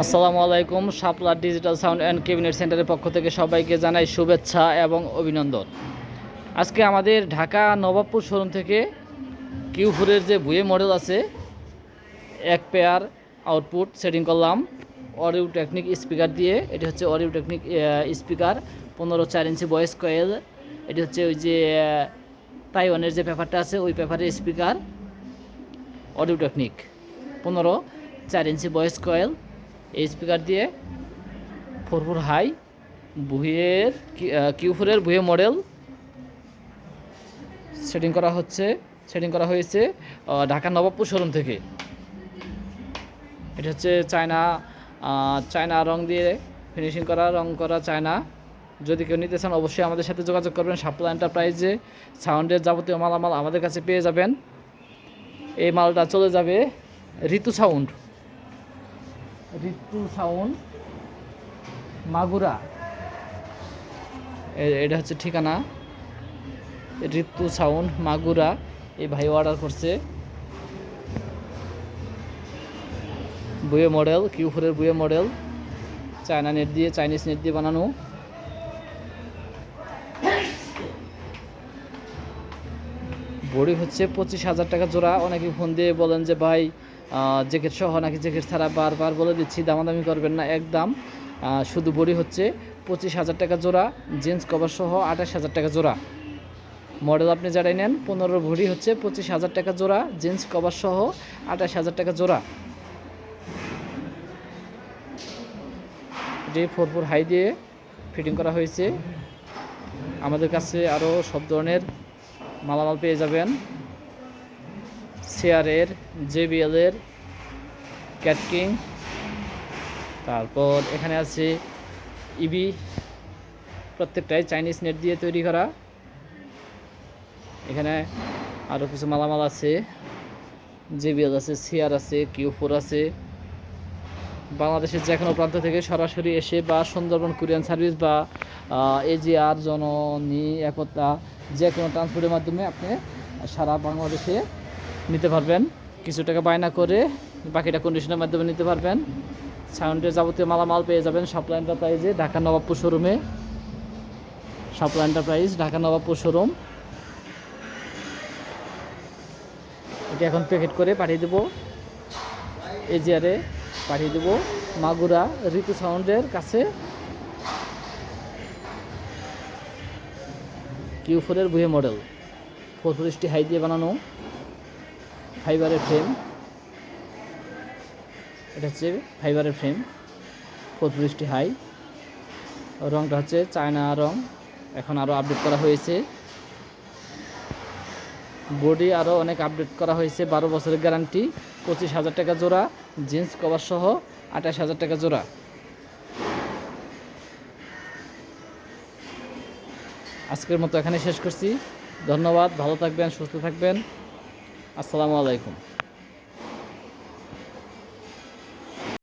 আসসালামু আলাইকুম, Shapla digital sound and cabinet সেন্টারের পক্ষ থেকে সবাইকে জানাই শুভেচ্ছা এবং অভিনন্দন। আজকে আমাদের ঢাকা নবাবপুর শোরুম থেকে কিউ ফোরের যে বুয়ে মডেল আছে, এক পেয়ার আউটপুট সেটিং করলাম, অডিও টেকনিক স্পিকার দিয়ে। এটি হচ্ছে অডিও টেকনিক স্পিকার, পনেরো চার ইঞ্চি ভয়েস কয়েল। এটি হচ্ছে ওই যে তাইওয়ানের যে পেপারটা আছে, ওই পেপারের স্পিকার, অডিও টেকনিক, পনেরো চার ইঞ্চি ভয়েস কয়েল। এই স্পিকার দিয়ে ফোর ফোর হাই বুয়ের কিউ ফোরের বুয়ে মডেল সেটিং করা হচ্ছে সেটিং করা হয়েছে ঢাকা নবাবপুর শোরুম থেকে। এটা হচ্ছে চায়না চায়না রং দিয়ে ফিনিশিং করা, রং করা চায়না। যদি কেউ নিতে চান, অবশ্যই আমাদের সাথে যোগাযোগ করবেন। সাপ্লা এন্টারপ্রাইজে সাউন্ডের যাবতীয় মালামাল আমাদের কাছে পেয়ে যাবেন। এই মালটা চলে যাবে ঋতু সাউন্ড ঋতু সাউন্ড মাগুরা। এটা হচ্ছে ঠিকানা। ঋতু সাউন্ড মাগুরা। এই ভাই অর্ডার করছে। বুয়ে মডেল কিউ ফোরের বুয়ে মডেল চায়না নেট দিয়ে চাইনিজ নেট দিয়ে বানানো। বড়ি হচ্ছে পঁচিশ হাজার টাকা জোড়া। অনেকে ফোন দিয়ে বলেন যে, ভাই জ্যাকেট সহ নাকি জ্যাকেট ছাড়া বারবার বলে দিচ্ছি, দামাদামি করবেন না, একদম। শুধু বড়ি হচ্ছে পঁচিশ হাজার টাকা জোড়া জিন্স কভার সহ আঠাশ হাজার টাকা জোড়া। মডেল আপনি যারাই নেন, পনেরো ভরি হচ্ছে পঁচিশ হাজার টাকা জোড়া জিন্স কভার সহ আঠাশ হাজার টাকা জোড়া। এটি ফোর ফোর হাই দিয়ে ফিটিং করা হয়েছে। আমাদের কাছে আরও সব ধরনের মালামাল পেয়ে যাবেন। সিয়ারের জেবিএলের, ক্যাটকিং। তারপর এখানে আছে ইবি, প্রত্যেকটাই চাইনিজ নেট দিয়ে তৈরি করা। এখানে আরও কিছু মালামাল আছে। জেবিএল আছে সিয়ার আছে, কিউ ফোর আছে। বাংলাদেশের যে কোনো প্রান্ত থেকে সরাসরি এসে বা সুন্দরবন কুরিয়ান সার্ভিস বা এজিআর, জননী, একতা যে কোনো ট্রান্সপোর্টের মাধ্যমে আপনি সারা বাংলাদেশে নিতে পারবেন। কিছু টাকা বায়না করে বাকিটা কন্ডিশনের মাধ্যমে নিতে পারবেন। সাউন্ডের যাবতীয় মালামাল পেয়ে যাবেন সাপ্লাই এন্টারপ্রাইজে ঢাকা নবাবপুর শোরুমে supply enterprise Dhaka Nawabpur showroom এটি এখন প্যাকেট করে পাঠিয়ে দেবো। এজিআরে পাঠিয়ে দেবো। মাগুরা, ঋতু সাউন্ডের কাছে। কিউ ফোরের বুয়ে মডেল ফোর ফোরিশটি হাই দিয়ে বানানো। ফাইবারের ফ্রেম। এটা হচ্ছে ফাইবারের ফ্রেম ফোর ফোরিশটি হাই রংটা হচ্ছে চায়না রং। এখন আরও আপডেট করা হয়েছে। বডি আরও অনেক আপডেট করা হয়েছে। বারো বছরের গ্যারান্টি পঁচিশ হাজার টাকা জোড়া। জিন্স কভার সহ আঠাশ হাজার টাকা জোড়া। আজকের মতো এখানে শেষ করছি। ধন্যবাদ। ভালো থাকবেন, সুস্থ থাকবেন। আসসালামু আলাইকুম।